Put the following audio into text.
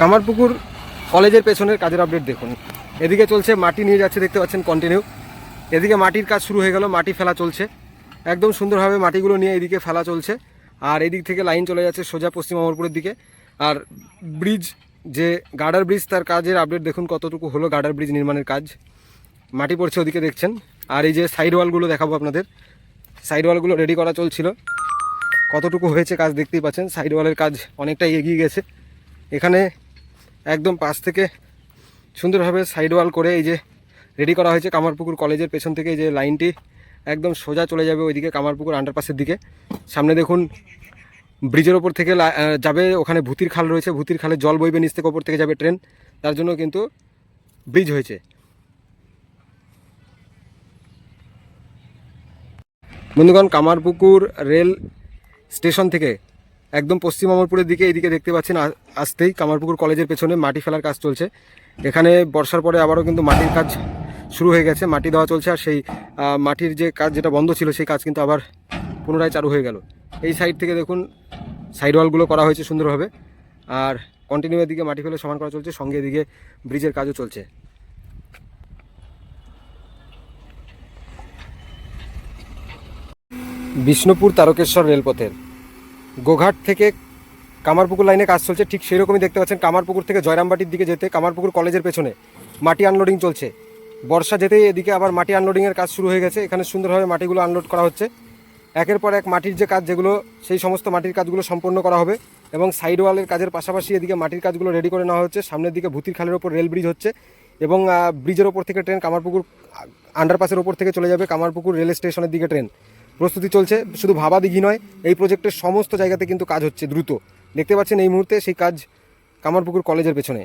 কামারপুকুর কলেজের পেছনের কাজের আপডেট দেখুন। এদিকে চলছে, মাটি নিয়ে যাচ্ছে, দেখতে পাচ্ছেন কন্টিনিউ এদিকে মাটির কাজ শুরু হয়ে গেল, মাটি ফেলা চলছে। একদম সুন্দরভাবে মাটিগুলো নিয়ে এদিকে ফেলা চলছে। আর এদিক থেকে লাইন চলে যাচ্ছে সোজা পশ্চিম অমরপুরের দিকে। আর ব্রিজ যে গার্ডার ব্রিজ তার কাজের আপডেট দেখুন, কতটুকু হলো গার্ডার ব্রিজ নির্মাণের কাজ। মাটি পড়ছে ওদিকে, দেখছেন। আর এই যে সাইড ওয়ালগুলো দেখাবো আপনাদের। সাইড ওয়ালগুলো রেডি করা চলছিল। কতটুকু হয়েছে কাজ দেখতেই পাচ্ছেন। সাইড ওয়ালের কাজ অনেকটাই এগিয়ে গেছে। এখানে একদম পাশ থেকে সুন্দরভাবে সাইড ওয়াল করে এই যে রেডি করা হয়েছে কামারপুকুর কলেজের পেছন থেকে এই যে লাইনটি একদম সোজা চলে যাবে ওইদিকে কামারপুকুর আন্ডারপাসের দিকে। সামনে দেখুন, ব্রিজের ওপর থেকে যাবে ওখানে ভূতির খাল রয়েছে, ভূতির খালে জল বইবে নিচ থেকে ওপর থেকে যাবে ট্রেন, তার জন্য কিন্তু ব্রিজ হয়েছে। বন্ধুগণ, কামারপুকুর রেল স্টেশন থেকে একদম পশ্চিম অমরপুরের দিকে, এইদিকে দেখতে পাচ্ছেন আসতেই কামারপুকুর কলেজের পেছনে মাটি ফেলার কাজ চলছে। এখানে বর্ষার পরে আবারও কিন্তু মাটির কাজ শুরু হয়ে গেছে, মাটি দেওয়া চলছে আর সেই মাটির যে কাজ যেটা বন্ধ ছিল সেই কাজ কিন্তু আবার পুনরায় চালু হয়ে গেল। এই সাইড থেকে দেখুন, সাইড ওয়ালগুলো করা হয়েছে সুন্দরভাবে। আর কন্টিনিউ এদিকে মাটি ফেলে সমান করা চলছে, সঙ্গে এদিকে ব্রিজের কাজও চলছে। বিষ্ণুপুর তারকেশ্বর রেলপথের গোঘাট থেকে কামারপুকুর লাইনে কাজ চলছে, ঠিক সেরকমই দেখতে পাচ্ছেন কামারপুকুর থেকে জয়রামবাটির দিকে যেতে কামারপুকুর কলেজের পেছনে মাটি আনলোডিং চলছে। বর্ষা যেতেই এদিকে আবার মাটি আনলোডিংয়ের কাজ শুরু হয়ে গেছে, এখানে সুন্দরভাবে মাটিগুলো আনলোড করা হচ্ছে। একের পর এক মাটির যে কাজ যেগুলো, সেই সমস্ত মাটির কাজগুলো সম্পন্ন করা হবে এবং সাইড ওয়ালের কাজের পাশাপাশি এদিকে মাটির কাজগুলো রেডি করে নেওয়া হচ্ছে, সামনের দিকে ভূতির খালের ওপর রেল ব্রিজ হচ্ছে এবং ব্রিজের ওপর থেকে ট্রেন কামারপুকুর আন্ডারপাসের ওপর থেকে চলে যাবে কামারপুকুর রেল স্টেশনের দিকে ট্রেন প্রস্তুতি চলছে, শুধু ভাবা দিঘি নয়, এই প্রজেক্টের সমস্ত জায়গাতে কিন্তু কাজ হচ্ছে দ্রুত। দেখতে পাচ্ছেন এই মুহূর্তে সেই কাজ কামারপুকুর কলেজের পেছনে।